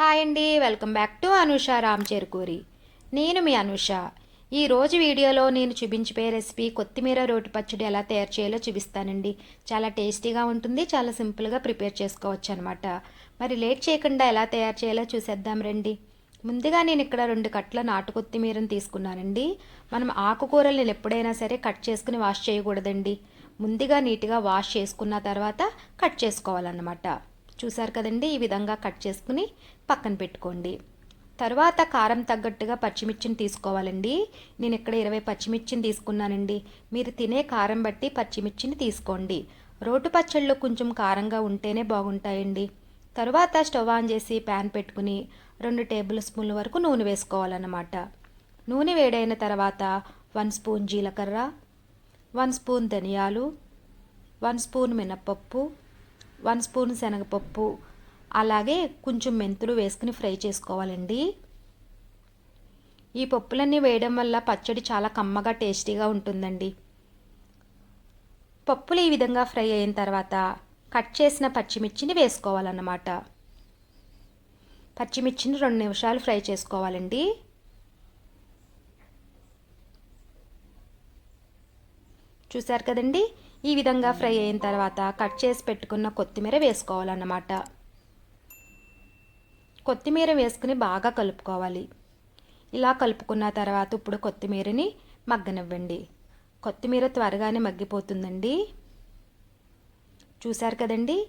Hi అండి welcome back to Anusha Ram Cherukuri. నేను మీ అనుష. ఈ రోజు వీడియోలో నేను చూపించిపోయే రెసిపీ కొత్తిమీర రోటి పచ్చడి ఎలా తయారు చేయాలో చూపిస్తానండి. చాలా టేస్టీగా ఉంటుంది చాలా సింపుల్గా ప్రిపేర్ చేసుకోవచ్చు అనమాట మరి లేట్ చేయకుండా ఎలా తయారు చేయాలో చూసేద్దాం రండి. ముందుగా నేను ఇక్కడ రెండు కట్ల నాటు కొత్తిమీరను తీసుకున్నానండి. మనం ఆకుకూరలు నేను ఎప్పుడైనా సరే కట్ చేసుకుని వాష్ చేయకూడదండి. ముందుగా నీట్గా వాష్ చేసుకున్న తర్వాత కట్ చేసుకోవాలన్నమాట. చూసారు కదండి? ఈ విధంగా కట్ చేసుకుని పక్కన పెట్టుకోండి. తర్వాత కారం తగ్గట్టుగా పచ్చిమిర్చిని తీసుకోవాలండి. నేను ఇక్కడ ఇరవై పచ్చిమిర్చిని తీసుకున్నానండి. మీరు తినే కారం బట్టి పచ్చిమిర్చిని తీసుకోండి. రోటు పచ్చళ్ళు కొంచెం కారంగా ఉంటేనే బాగుంటాయండి. తరువాత స్టవ్ ఆన్ చేసి ప్యాన్ పెట్టుకుని రెండు టేబుల్ స్పూన్ల వరకు నూనె వేసుకోవాలన్నమాట. నూనె వేడైన తర్వాత వన్ స్పూన్ జీలకర్ర వన్ స్పూన్ ధనియాలు వన్ స్పూన్ మినప్పప్పు వన్ స్పూన్ శనగపప్పు అలాగే కొంచెం మెంతులు వేసుకుని ఫ్రై చేసుకోవాలండి. ఈ పప్పులన్నీ వేయడం వల్ల పచ్చడి చాలా కమ్మగా టేస్టీగా ఉంటుందండి. పప్పులు ఈ విధంగా ఫ్రై అయిన తర్వాత కట్ చేసిన పచ్చిమిర్చిని వేసుకోవాలన్నమాట. పచ్చిమిర్చిని రెండు నిమిషాలు ఫ్రై చేసుకోవాలండి. చూశారు కదండి? ఈ విధంగా ఫ్రై అయిన తర్వాత కట్ చేసి పెట్టుకున్న కొత్తిమీర వేసుకోవాలన్నమాట. కొత్తిమీర వేసుకుని బాగా కలుపుకోవాలి. ఇలా కలుపుకున్న తర్వాత ఇప్పుడు కొత్తిమీరని మగ్గనివ్వండి. కొత్తిమీర త్వరగానే మగ్గిపోతుందండి. చూశారు కదండి?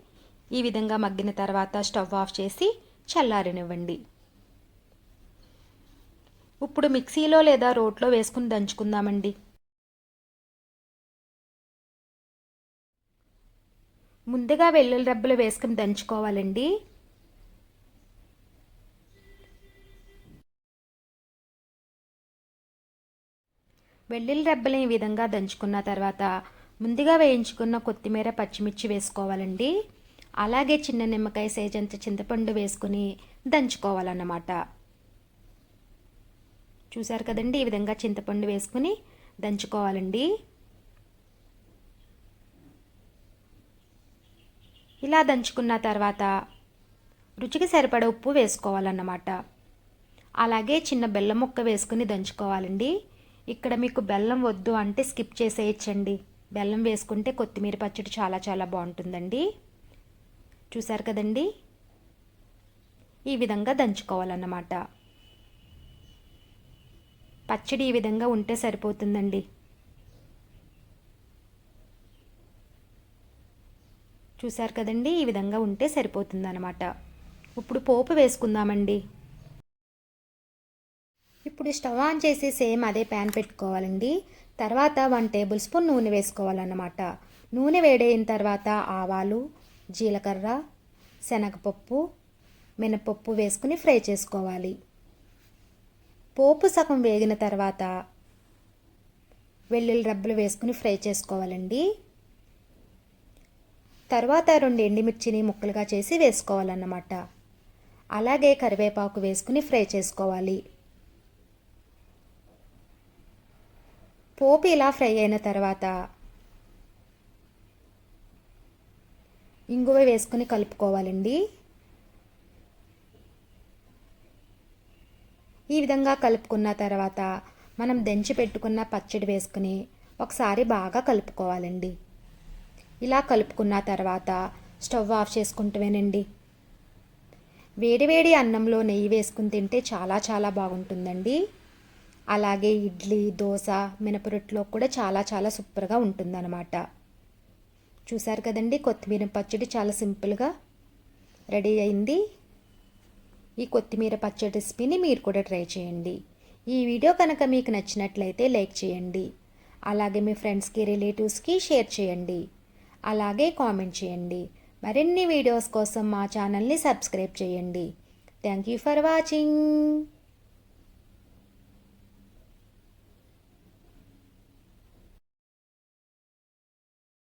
ఈ విధంగా మగ్గిన తర్వాత స్టవ్ ఆఫ్ చేసి చల్లారనివ్వండి. ఇప్పుడు మిక్సీలో లేదా రోట్లో వేసుకుని దంచుకుందామండి. ముందుగా వెల్లుల్లి రబ్బలు వేసుకుని దంచుకోవాలండి. వెల్లుల్లి రబ్బలు ఈ విధంగా దంచుకున్న తర్వాత ముందుగా వేయించుకున్న కొత్తిమీర పచ్చిమిర్చి వేసుకోవాలండి. అలాగే చిన్న నిమ్మకాయ సేజంత చింతపండు వేసుకుని దంచుకోవాలన్నమాట. చూసారు కదండి? ఈ విధంగా చింతపండు వేసుకుని దంచుకోవాలండి. ఇలా దంచుకున్న తర్వాత రుచికి సరిపడ ఉప్పు వేసుకోవాలన్నమాట. అలాగే చిన్న బెల్లం ముక్క వేసుకుని దంచుకోవాలండి. ఇక్కడ మీకు బెల్లం వద్దు అంటే స్కిప్ చేసేయచ్చండి. బెల్లం వేసుకుంటే కొత్తిమీర పచ్చడి చాలా చాలా బాగుంటుందండి. చూసారు కదండి? ఈ విధంగా దంచుకోవాలన్నమాట. పచ్చడి ఈ విధంగా ఉంటే సరిపోతుందండి. చూశారు కదండి? ఈ విధంగా ఉంటే సరిపోతుందన్నమాట. ఇప్పుడు పోపు వేసుకుందామండి. ఇప్పుడు స్టవ్ ఆన్ చేసి సేమ్ అదే ప్యాన్ పెట్టుకోవాలండి. తర్వాత వన్ టేబుల్ స్పూన్ నూనె వేసుకోవాలన్నమాట. నూనె వేడైన తర్వాత ఆవాలు జీలకర్ర శనగపప్పు మినపప్పు వేసుకుని ఫ్రై చేసుకోవాలి. పోపు సగం వేగిన తర్వాత వెల్లుల్లి రబ్బలు వేసుకుని ఫ్రై చేసుకోవాలండి. తర్వాత రెండు ఎండిమిర్చిని ముక్కలుగా చేసి వేసుకోవాలన్నమాట. అలాగే కరివేపాకు వేసుకుని ఫ్రై చేసుకోవాలి. పోపు ఇలా ఫ్రై అయిన తర్వాత ఇంగువ వేసుకుని కలుపుకోవాలండి. ఈ విధంగా కలుపుకున్న తర్వాత మనం దంచి పెట్టుకున్న పచ్చడి వేసుకుని ఒకసారి బాగా కలుపుకోవాలండి. ఇలా కలుపుకున్న తర్వాత స్టవ్ ఆఫ్ చేసుకుంటవేనండి. వేడివేడి అన్నంలో నెయ్యి వేసుకుని తింటే చాలా చాలా బాగుంటుందండి. అలాగే ఇడ్లీ దోశ మినపరొట్టులో కూడా చాలా చాలా సూపర్గా ఉంటుందన్నమాట. చూసారు కదండి కొత్తిమీర పచ్చడి చాలా సింపుల్గా రెడీ అయింది. ఈ కొత్తిమీర పచ్చడి రెసిపీని మీరు కూడా ట్రై చేయండి. ఈ వీడియో కనుక మీకు నచ్చినట్లయితే లైక్ చేయండి. అలాగే మీ ఫ్రెండ్స్కి రిలేటివ్స్కి షేర్ చేయండి. అలాగే కామెంట్ చేయండి. మరిన్ని వీడియోస్ కోసం మా ఛానల్ని సబ్స్క్రైబ్ చేయండి. Thank you for watching.